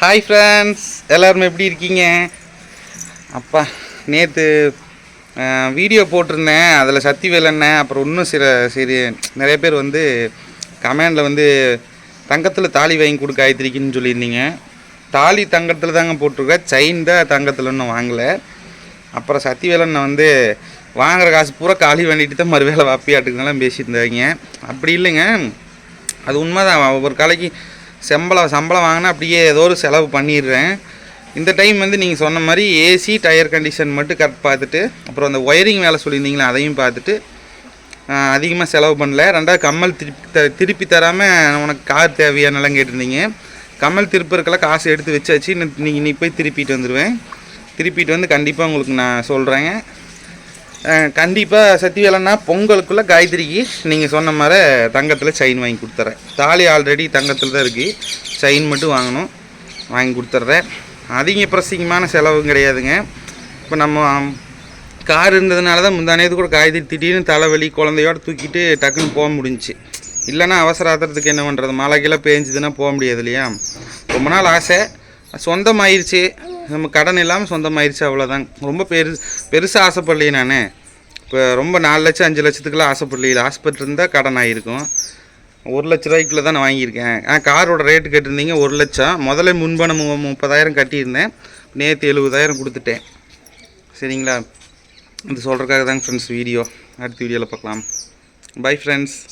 Hi friends எல்லோரும் எப்படி இருக்கீங்க? அப்பா நேற்று வீடியோ போட்டிருந்தேன். அதில் சக்தி வேலைண்ணே அப்புறம் இன்னும் சில சரி நிறைய பேர் வந்து கமெண்டில் வந்து தங்கத்தில் தாலி வாங்கி கொடுக்க காயத்ரிக்குன்னு சொல்லியிருந்தீங்க. தாலி தங்கத்தில் தாங்க போட்டிருக்கேன் செயின் தான் தங்கத்தில் இன்னும் வாங்கலை. அப்புறம் சக்திவேலன் வந்து வாங்குற காசு பூரா காலி பண்ணிட்டு தான் மறுவேளை வாப்பியாட்டுக்கெல்லாம் பேசியிருந்தாங்க. அப்படி இல்லைங்க. அது உண்மைதான். ஒவ்வொரு காலைக்கு சம்பளம் சம்பளம் வாங்கினா அப்படியே ஏதோ ஒரு செலவு பண்ணிடுறேன். இந்த டைம் வந்து நீங்கள் சொன்ன மாதிரி ஏசி டயர் கண்டிஷன் மட்டும் கரெக்ட் பார்த்துட்டு அப்புறம் அந்த ஒயரிங் வேலை சொல்லியிருந்தீங்களே அதையும் பார்த்துட்டு அதிகமாக செலவு பண்ணல. ரெண்டாவது கம்மல் திருப்பி த திருப்பி தராமல் உனக்கு கார் தேவையானலாம் கேட்டிருந்தீங்க. கம்மல் திருப்பறக்கெல்லாம் காசு எடுத்து வச்சாச்சு. இன்னும் நீங்கள் நீ போய் திருப்பிட்டு வந்துடுவேன் திருப்பிட்டு வந்து கண்டிப்பாக உங்களுக்கு நான் சொல்கிறேங்க கண்டிப்பாக சத்திவேலன்னா பொங்கலுக்குள்ளே காயத்ரிக்கு நீங்கள் சொன்ன மாதிரி தங்கத்தில் செயின் வாங்கி கொடுத்துட்றேன் தாலி ஆல்ரெடி தங்கத்தில் தான் இருக்குது செயின் மட்டும் வாங்கணும். வாங்கி கொடுத்துட்றேன் அதிக பிரசிங்கமான செலவும் கிடையாதுங்க. இப்போ நம்ம கார் இருந்ததுனால தான் முந்தானேது கூட காயத்ரி திடீர்னு தலைவலி குழந்தையோட தூக்கிட்டு டக்குன்னு போக முடிஞ்சிச்சு. இல்லைன்னா அவசர ஆத்திரத்துக்கு என்ன பண்ணுறது மழைக்கெல்லாம் பேஞ்சுதுன்னா போக முடியாது இல்லையா? ரொம்ப நாள் ஆசை. சொந்தமாயிருச்சு. நம்ம கடன் இல்லாமல் சொந்தமாயிருச்சு அவ்வளோதான் ரொம்ப பெரு பெருசாக ஆசைப்படலையே நான். இப்போ ரொம்ப நாலு லட்சம் அஞ்சு லட்சத்துக்குலாம் ஆசைப்படலையே. ஹாஸ்பிட்டல் இருந்தால் கடன் ஆகிருக்கும் ஒரு லட்ச ரூபாய்க்குள்ள தான் நான் வாங்கியிருக்கேன். ஆ காரோட ரேட்டு கேட்டிருந்தீங்க ஒரு லட்சம். முதல்ல முன்பணம் மு- முப்பதாயிரம் கட்டியிருந்தேன். நேற்று எழுபதாயிரம் கொடுத்துட்டேன். சரிங்களா? இது சொல்கிறதுக்காக தாங்க ஃப்ரெண்ட்ஸ் வீடியோ. அடுத்த வீடியோவில் பார்க்கலாம். Bye friends